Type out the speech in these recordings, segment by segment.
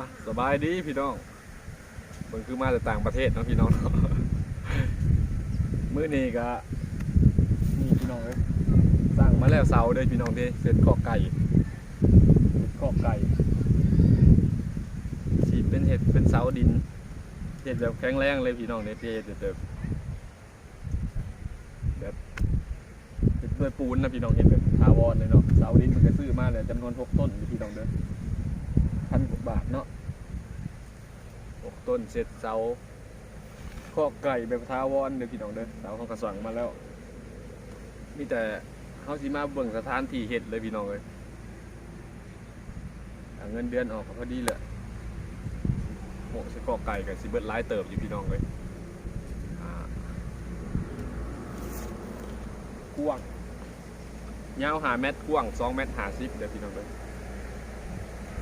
อะสบายดีพี่น้องมันคือมาจากต่างประเทศเนาะพี่น้องมื้อนี้ก็นี่พี่น้องเอ้ยสั่งมาแล้วเสาเด้อพี่น้องเด้เสร็จข้อไก่เห็ดข้อไก่สีเป็นเห็ดเป็นเสาดินเห็ดแบบแข็งแรงเลยพี่น้องเนี่ยพี่เห็ดแบบแบบเห็ดด้วยปูนนะพี่น้องเห็ดแบบทาวอนเลยเนาะเสาดินมันก็ซื้อมาเลยจำนวนหกต้นอยู่พี่น้องเด้อพันกว่า บาทเนาะหกต้นเสร็จเสาข้อไก่แบบทาวอนเด้อพี่น้องเด้อเสาเขากระสังมาแล้ว มีแต่เขาสิมาเบิ่งสถานที่เห็ดเลยพี่น้องเลยเเงินเดือนออกก็พอดีแหละโหสิข้อไก่กับสิเบิร์ดหลายเติบอยู่พี่น้องเลยอ่ากว้างยาวหาเมตรกว้างสองเมตรหาสิบเด้อพี่น้องเลย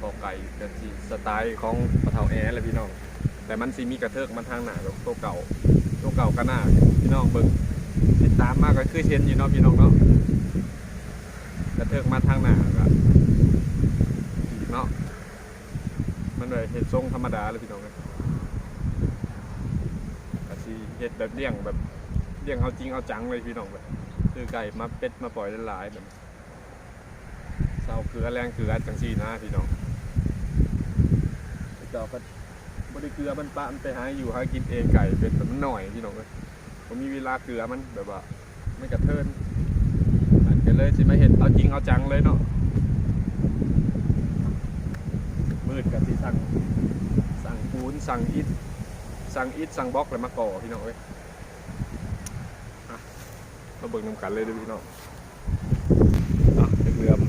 กอไก่กันสิสไตล์ของปะเทาแอร์เลยพี่น้อง แต่มันสิมีกระเทิกมันทางหนาแบบตัวเก่าตัวเก่าก็น่าพี่น้องเบิ่งติดตามมากก็คือเช่นอยู่เนาะพี่น้องเนาะกระเทิกมาทางหนาก็เนาะมันเลยเห็ดทรงธรรมดาเลยพี่น้องเลยก็สิเห็ดแบบเลี้ยงแบบเลี้ยงเอาจริงเอาจังเลยพี่น้องแบบคือไก่มาเป็ดมาปล่อยหลายๆแบบเศร้าเกลือแรงเกลือจังซี่นะพี่น้อง เจ้าก็บริเกลือมันปะมันไปหาอยู่หากินเองไก่เป็นแต่มันหน่อยพี่น้องเลยผมมีเวลาเกลือมันแบบว่าไม่กระเทินมันก็เลยสิมาเห็นเอาจริงเอาจังเลยเนาะมืดกับที่สั่งสั่งปูนสั่งอิฐสั่งอิฐสั่งบล็อกเลยมาก่อพี่น้องเอ้ยมาเบิ่งน้ำกันเลยด้วยพี่น้องอะเรือม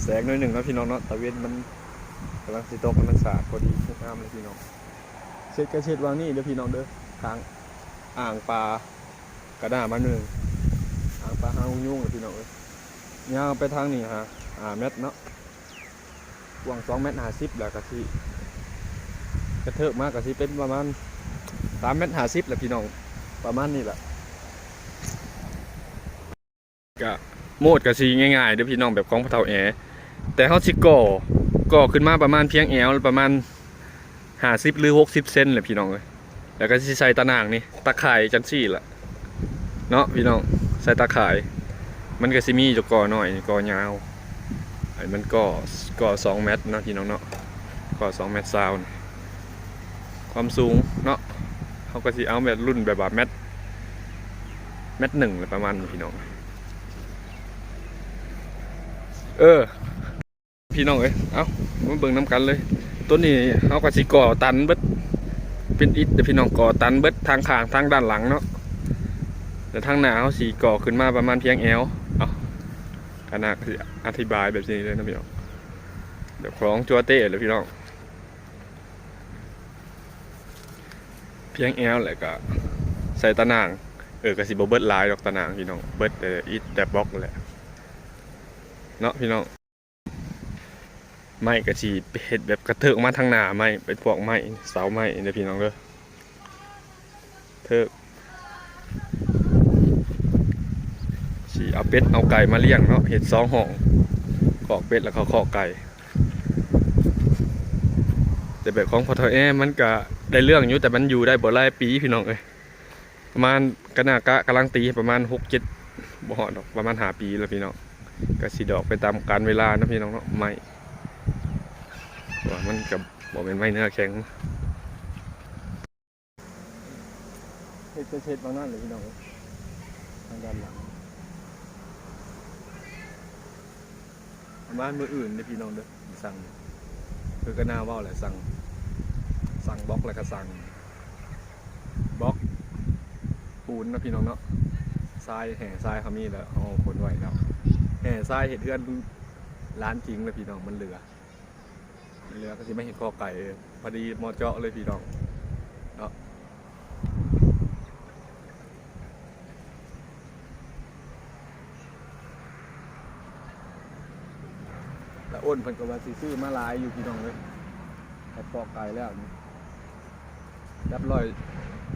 แส งหน่อยหนึ่งนะพี่น้องเนาะตะเวนมันกำลังสิตกกำลังสาดพอดีงามเลยพี่น้องเช็ดกระเช็ดวางนี่เด้อพี่น้องเด้อทางอ่างปลากระด้ามาหนึ่งอ่างปลาห้างยุ่งเลยพี่น้องเอ้ยยาวไปทางนี้ฮะอ่าเมตรเนาะกว้างสองเมตรห้าสิบแล้วกะทิกระเทิกมากกะทิเป็นประมาณสามเมตรห้าสิบแหละพี่น้องประมาณนี้แหละกะโมดกะสีง่ายๆเด้อพี่น้องแบบของพระเทาแอ แต่เขาสิก่อก็ขึ้นมาประมาณเพียงแอวประมาณห้าสิบหรือหกสิบเซนเลยพี่น้องเลยแล้วก็สิใส่ตะนางนี่ตะข่ายจังซี่ล่ะเนาะพี่น้องใส่ตะข่าย มันก็สิมีจะก่อหน่อยก่อยาวไอ้มันก็ก่อสองเมตรเนาะพี่น้องเนาะก่อสองเมตรซาวน์ความสูงเนาะเขาก็สิเอาแบบรุ่นแบบว่าเมตรเมตรหนึ่งเลยประมาณพี่น้อง เออ พี่น้องเอ้ยเอ้ามาเบิ่งน้ำกันเลยตัวนี้เขาก็สิก่อตันเบิดเป็นอิฐเดี๋ยวพี่น้องก่อตันเบิดทางข้างทางด้านหลังเนาะแต่ทางหน้าเขาสีก่อขึ้นมาประมาณเพียงแอวเอาขนาดอธิบายแบบนี้เลยนะพี่น้องเดี๋ยวคล้องจัวเต้เลยพี่น้อง เพียงแอวแหละก็ใส่ตะนางเออก็สิบเบิดลายดอกตะนางพี่น้องเบิดแต่อิฐแต่บล็อกแหละเนาะพี่น้อง ไม้กระชีเห็ดแบบกระเทิกมาทางหน้าไม้เป็นพวกไม้เสาไม้เด้อพี่น้องเด้อเทิกสีเอาเป็ดเอาไก่มาเลี้ยงเนาะเห็ดสองห้องขอกเป็ดแล้วเขาขอกไก่ แต่แบบของพอทอแอมันก็ได้เรื่องอยู่แต่มันอยู่ได้บ่หลายปีพี่น้องเอ้ยประมาณกะนากะกำลังตีประมาณหกเจ็ดบ่อดอกประมาณหาปีแล้วพี่น้องก็สีดอกไปตามกาลเวลานะพี่น้องเนาะไม้ ว่ามันกับบอกเป็นไม้เนื้อแข็งเช็ดเช็ดบางนั่นเลยพี่น้องทางด้านหลังบ้านมืออื่นเนี่ยพี่น้องเด้อสั่งคือก็น่าว่าแหละสั่งสั่งบล็อกแล้วก็สั่งบล็อกปูนนะพี่น้องเนาะทรายแห่ทรายเขามีแล้วเอาคนไว้แล้วแห่ทรายเห็ดเพื่อนร้านจริงเลยพี่น้องมันเหลือ เรือก็สิไม่เห็นคอไก่พอดีมอเจาะเลยพี่น้องเนาะแล้วอ้นเพิ่นก็ว่าสิซื้อมาหลายอยู่พี่น้องเลยแต่คอไก่แล้วนี่ดับร้อย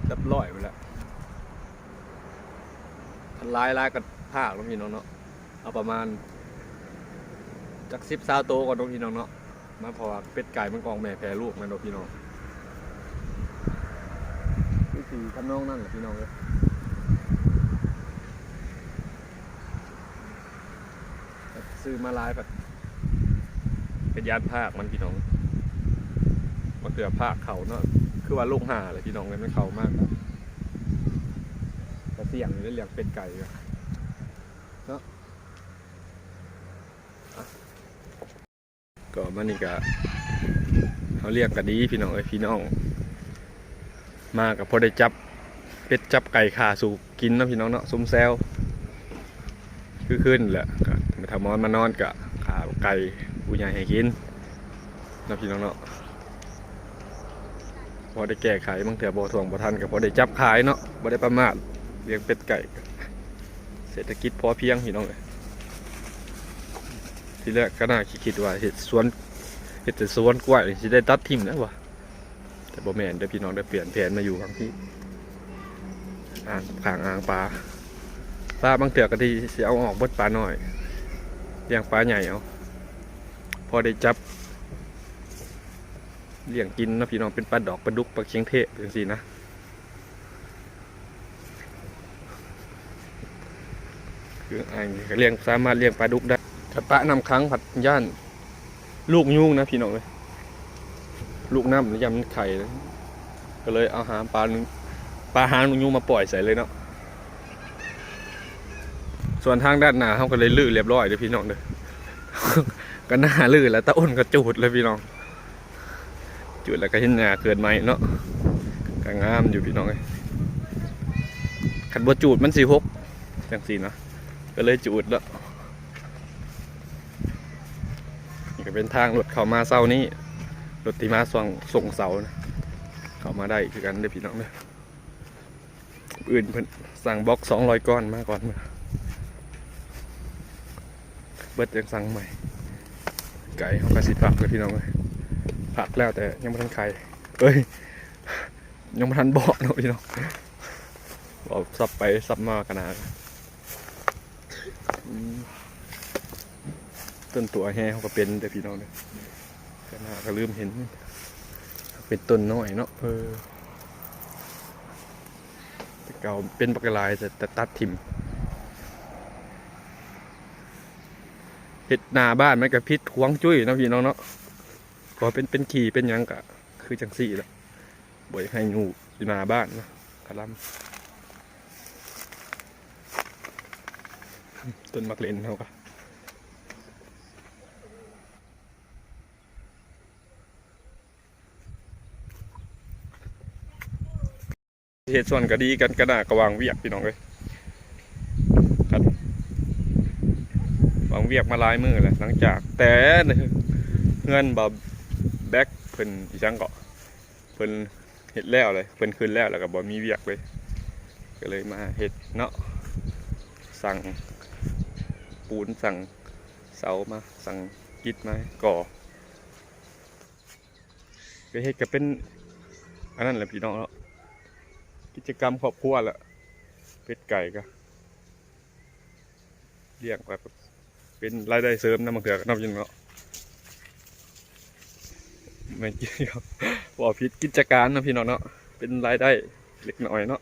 ดับร้อยไปแล้วคันลายลายกับภาคแล้วพี่น้องเนาะเอาประมาณจักสิบซาโตวก่อนเนาะพี่น้องเนาะ มาพอเป็ดไก่มันกองแม่แพ้ลูกมันโดพี่น้องวิธีทำน้องนั่นแหละพี่น้องเลยซื้อมาลายแบบเป็นยานภาคมันพี่น้องมาเกือภาคเขาเนาะคือว่าลูกห่าเลยพี่น้องเลยมันเขามากแต่เสี่ยงเลยเรียกเป็ดไก่เนาะ ก็มันนี่ก็เขาเรียกกันดีพี่น้องเอ้ยพี่น้อง มากับพอได้จับเป็ดจับไก่ขาสู่กินเนาะพี่น้องเนาะซุ้มแซวคือขึ้นแหละก็มาทำมอนมานอนกะขาไก่ผู้ใหญ่ให้กินเนาะพี่น้องเนาะพอได้แก้ไขบางเถื่อบ่ทวงบ่ทันกับพอได้จับขายเนาะบ่ได้ประมาทเลี้ยงเป็ดไก่ เศรษฐกิจพอเพียงพี่น้องเลย ทีแรกก็น่าคิดว่าเห็ดสวนเห็ดแต่สวนกล้วยสิได้ตัดทิ่มนะววะแต่บ่แม่นเด้พี่น้องได้เปลี่ยนแผนมาอยู่ทางที่อ่างขางอ่างปลาปลาบางเถื่อก็ที่สิเอาออกเบดปลาหน่อยเลี้ยงปลาใหญ่เอาพอได้จับเลี้ยงกินนะพี่น้องเป็นปลาดอกปลาดุกปลาเชียงเทะจังซี่นะคืออันนี้ก็เลี้ยงสามารถเลี้ยงปลาดุกได้ ถ้าปลานำครั้งผัดย่าน ลูกยุ่งนะพี่น้องเลยลูกน้ำยำมันไข่ก็เลยเอาหาปลาหนึ่งปลาหางลูกยุ่งมาปล่อยใส่เลยเนาะส่วนทางด้านหน้าเขาก็เลยลื้อเรียบร้อยเลยพี่น้องเด้อก็หน้าลื้อแล้วตาอ้นก็จูดเลยพี่น้อง จูดแล้วก็เห็นหน้าเกิดใหม่เนาะก็งามอยู่พี่น้องเลยขัดบัวจูดมันสีหกจังสีนะก็เลยจูดแล้วนี่ก็ เป็นทางรถเข้ามาเศร้านี้รถที่มาส่งส่งเสานะเข้ามาได้คือกันเด้อพี่น้องเด้ออื่นเพิ่นสั่งบล็อกสองร้อยก้อนมาก่อนมาเบิดยังสั่งใหม่ ไก่เขากระสิผักเลยพี่น้องเลยผักแล้วแต่ยังไม่ทันไข่เอ้ยยังไม่ทันบอกเนาะพี่น้องบอกสับไปสับมากันนะ ต้นตัวแห้เขาก็เป็นแต่พี่น้องเลยก็น่าก็ลืมเห็น เป็นต้นน้อยเนาะเออแต่เก่าเป็นปากกลายแต่แต่ตัดทิมเห็ดนาบ้านมันกับพิษหวงจุ้ยนะพี่น้องเนาะก็เป็นเป็นขี่เป็นยังกะ คือจังสี่และบ่อยให้งูอยู่นาบ้านนะกระลำต้นมักเลนเขาก็ เหตุส่วนก็ดีกันกระดากระวางเวียกพี่น้องเลยครับวางเวียกมาลายมือแหละหลังจาก แต่เงินบาแบ็คเพิ่นอีจังเกาะเพิ่นเห็ดแล้วเลยเพิ่นคืนแล้วแล้วก็บ่มีเวียกเลย ก็เลยมาเห็ดเนาะสั่งปูนสั่งเสามาสั่งกิดมาก่อก็เฮ็ดก็เป็นอันนั้นแหละพี่น้องเนาะ กิจกรรมครอบครัวแหละเป็ดไก่ก็เลี้ยงแบบเป็นรายได้เสริมนะบางเถื่อก็นับอยินเนาะไม่กี่ยวกับว่าพิษกิจการนะพี่น้องเนาะเป็นรายได้เล็กน้อยเนาะ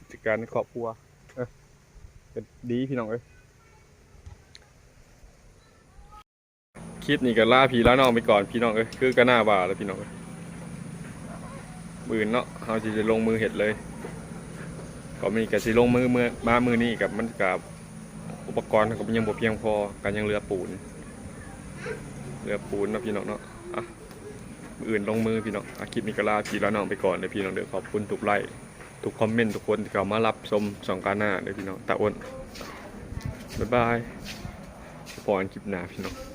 กิจการครอบครัวก็ดีพี่น้องเอ้ยคลิปนี้ก็ล่าพี่ล่าน้องไปก่อนพี่น้องเอ้ยคือก็น่าบ่าแล้วพี่น้องเอ้ย มือเนาะเขาจะจะลงมือเห็ดเลย ก็มีกับสิลงมือมือมามือนี่กับมันกับอุปกรณ์ก็ยังบ่เพียงพอกันยังเรือปูนเรือปูนนะพี่น้องเนาะอะมืออื่นลงมือพี่น้องอะคลิปนี้ก็ลาพี่ล่าน้องไปก่อนเลยพี่น้องเด้อขอบคุณทุกไลค์ทุกคอมเมนต์ทุกคนที่เข้ามารับชมสองการหน้าเด้อพี่น้องตาอ้นบ๊ายบายพอกันคลิปหน้าพี่น้อง